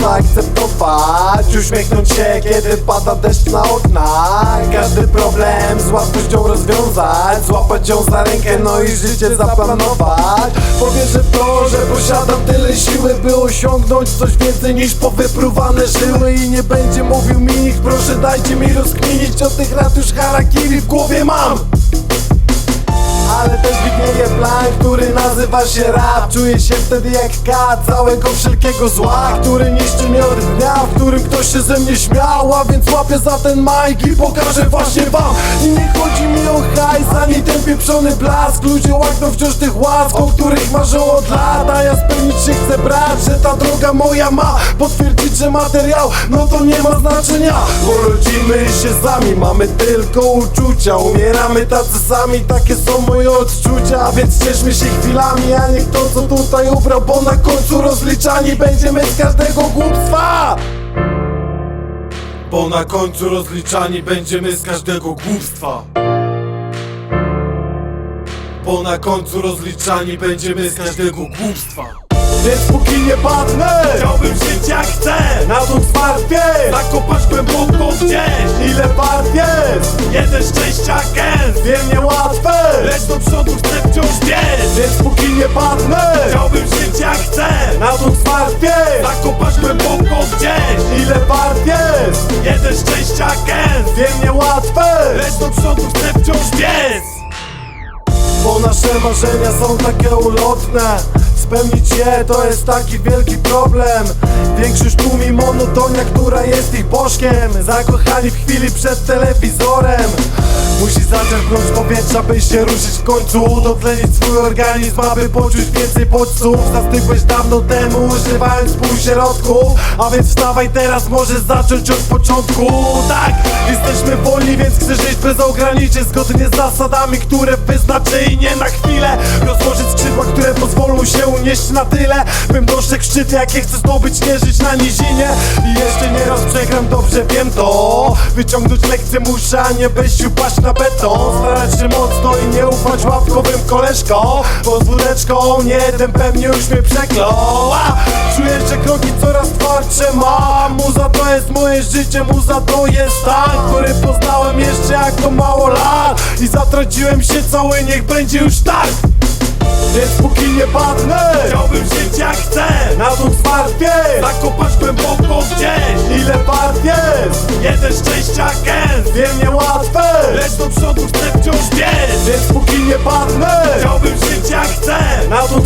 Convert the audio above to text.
zaakceptować. Uśmiechnąć się, kiedy pada deszcz na okna Każdy problem z łatwością rozwiązać. Złapać ją za rękę, no i życie zaplanować. Powierzę to, że posiadam tyle siły By osiągnąć coś więcej niż powypruwane żyły. I nie będzie mówił mi nikt, proszę dajcie mi rozkminić O tych lat już harakiri w głowie mam który nazywa się rap. Czuję się wtedy jak K całego wszelkiego zła Który niszczy mnie od dnia, w którym ktoś się ze mnie śmiał. A więc łapię za ten mic i pokażę właśnie wam. I nie chodzi mi o pieprzony blask. Ludzie łakną wciąż tych łask, o których marzą od lat. A ja spełnić się chcę brać, że ta droga moja ma Potwierdzić, że materiał, no to nie ma znaczenia. Bo rodzimy się sami, mamy tylko uczucia. Umieramy tacy sami, takie są moje odczucia. A więc cieszmy się chwilami, a nie kto co tutaj ubrał Bo na końcu rozliczani będziemy z każdego głupstwa. Bo na końcu rozliczani będziemy z każdego głupstwa Bo na końcu rozliczani będziemy z każdego głupstwa. Więc póki nie padnę Chciałbym żyć jak chcę Na tą zwartwie Zakopać głęboko gdzieś Ile part jest? Jeden szczęścia gęst Wiem niełatwe Lecz do przodu chcę wciąż biec Więc póki nie padnę Chciałbym żyć jak chcę Na tą zwartwie Zakopać głęboko gdzieś Ile part jest? Jeden szczęścia gęst Wiem niełatwe nasze marzenia są takie ulotne. Spełnić je to jest taki wielki problem. Większość tłumi monotonia, która jest ich bożkiem. Zakochani w chwili przed telewizorem Musi zaczerpnąć powietrza, by się ruszyć w końcu. Dotlenić swój organizm, aby poczuć więcej bodźców. Zastygłeś dawno temu, używając półśrodków. A więc wstawaj teraz, możesz zacząć od początku. Tak, jesteśmy wolni, więc chcę żyć bez ograniczeń. Zgodnie z zasadami, które wyznaczę. I nie na chwilę Rozłożyć skrzydła, które pozwolą się unieść na tyle Bym dostrzegł szczyt, jakie chcę zdobyć, nie żyć na nizinie. I jeszcze nie raz przegram, dobrze wiem to. Wyciągnąć lekcję muszę, a nie być upaść na beton. Starać się mocno i nie ufać łapkowym koleżkom Bo z wódeczką nie jeden pewnie już mnie przeklął. Czuję, że kroki coraz twardsze mam. Muza to jest moje życie, muza to jest stan Który poznałem jeszcze jak to mało lat. I zatraciłem się cały, niech będzie już tak. Więc póki nie padnę 20 gęst Wiem niełatwe, lecz do przodu chcę wciąż biec Więc póki nie padnę, chciałbym żyć jak chcę. Na to